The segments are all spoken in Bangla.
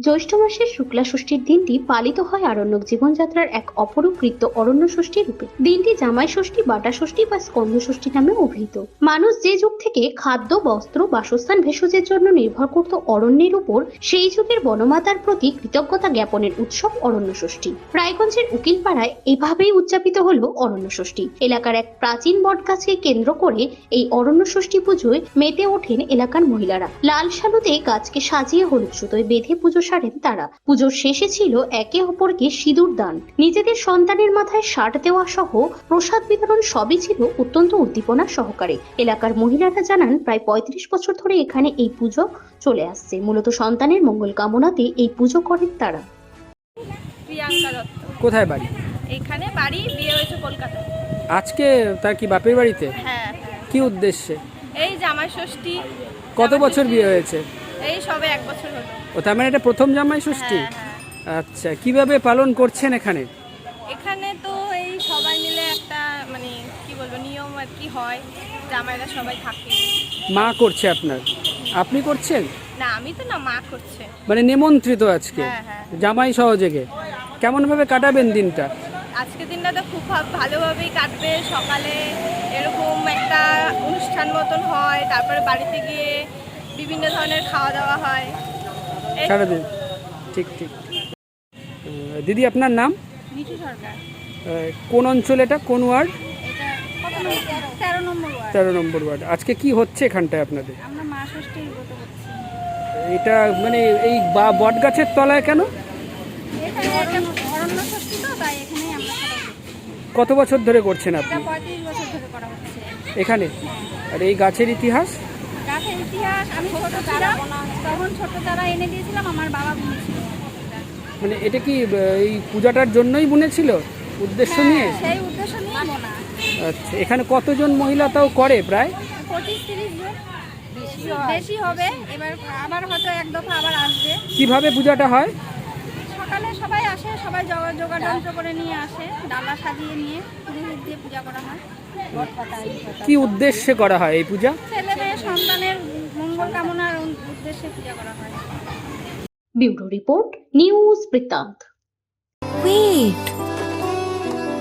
জ্যৈষ্ঠ মাসের শুক্লা ষষ্ঠীর দিনটি পালিত হয় আরণ্যক জীবনযাত্রার এক অপরূপ কৃত্য অরণ্য ষষ্ঠী রূপে। দিনটি জামাই ষষ্ঠী, বাটা ষষ্ঠী বা স্কন্দ ষষ্ঠী নামে অভিহিত। মানুষ যে যুগ থেকে খাদ্য, বস্ত্র, বাসস্থান, ভেষজের জন্য নির্ভর করত অরণ্যের উপর, সেই যুগের বনমাতার প্রতি কৃতজ্ঞতা জ্ঞাপনের উৎসব অরণ্য ষষ্ঠী। রায়গঞ্জের উকিলপাড়ায় এভাবেই উদযাপিত হলো অরণ্য ষষ্ঠী। এলাকার এক প্রাচীন বটগাছকে কেন্দ্র করে এই অরণ্য ষষ্ঠী পুজোয় মেতে ওঠেন এলাকার মহিলারা। লাল সালুতে গাছকে সাজিয়ে হলুদ সুতোয় বেঁধে পুজো সারেন তারা। পুজোর শেষে ছিল একে অপরকে সিঁদুর দান। নিজেদের সন্তানের মাথায় ষাট দেওয়া সহ প্রসাদ বিতরণ সবই ছিল অত্যন্ত উদ্দীপনা সহকারে। এলাকার মহিলারা জানান প্রায় পঁয়ত্রিশ বছর ধরে এখানে এই পুজো চলে আসছে। মূলত সন্তানের মঙ্গল কামনাতে এই পুজো করেন তারা। প্রিয়াঙ্কা দত্ত। কোথায় বাড়ি? এখানে বাড়ি বিয়ে হয়েছে কলকাতায় আজকে তার কি বাপের বাড়িতে? হ্যাঁ। কি উদ্দেশ্যে? এই জামাই ষষ্ঠী। কত বছর বিয়ে হয়েছে? এই সবে এক বছর হলো। ও তার মানে এটা প্রথম জামাই ষষ্ঠী? হ্যাঁ হ্যাঁ। আচ্ছা কীভাবে পালন করছেন এখানে? এখানে তো এই সবাই মিলে একটা মানে কি বলব নিয়ম আর কি হয় জামাইরা সবাই থাকে। মা করছে আপনার? আপনি করছেন? না আমি তো না মা করছে। মানে নিমন্ত্রিত আজকে? হ্যাঁ জামাই সহযোগে কেমনভাবে কাটাবেন দিনটা? আজকে দিনটা তো খুব ভালোভাবেই কাটবে। সকালে এরকম একটা অনুষ্ঠান মতন হয় তারপরে বাড়িতে গিয়ে বিভিন্ন ধরনের খাওয়া দাওয়া হয়। সারাদিন ঠিক ঠিক। দিদি আপনার নাম? মিঠু সরকার। কোন অঞ্চল এটা? কোন ওয়ার্ড? তেরো নম্বর ওয়ার্ড। আজকে কি হচ্ছে এখানটায় আপনাদের? এটা মানে এই বা বট গাছের তলায় কেন? কত বছর ধরে করছেন আপনি? এখানে? আর এই গাছের ইতিহাস? গাছের ইতিহাস আমি ছোট ছিলাম তখন ছোট তারা এনে দিয়েছিলাম আমার বাবা বুনেছিল মানে এটা কি এই পূজাটার জন্যই বুনেছিল উদ্দেশ্য নিয়ে? সেই উদ্দেশ্য নিয়ে বোনা। আচ্ছা এখানে কতজন মহিলা তাও করে প্রায়? পঁচিশ তিরিশ জন। বেশি হবে এবার আবার হয়তো এক দফা আবার আসবে। কীভাবে পূজাটা হয়? সকালে সবাই আসে সবাই জোগাড় করে নিয়ে আসে ডালা সাজিয়ে নিয়ে পুরোহিত দিয়ে পূজা করা হয় কি উদ্দেশ্যে করা হয় এই পূজা ছেলে মেয়ে সন্তানের মঙ্গল কামনার উদ্দেশ্যে পূজা করা হয় ব্যুরো রিপোর্ট নিউজ বৃত্তান্ত Wait.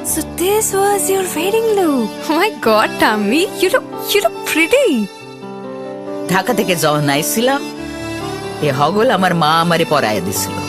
So this was your wedding look. Oh my god, Tammy, you look you look pretty. Dhaka থেকে যখন আইছিলাম এ হগল আমার মা আমারে পরায় দিছিল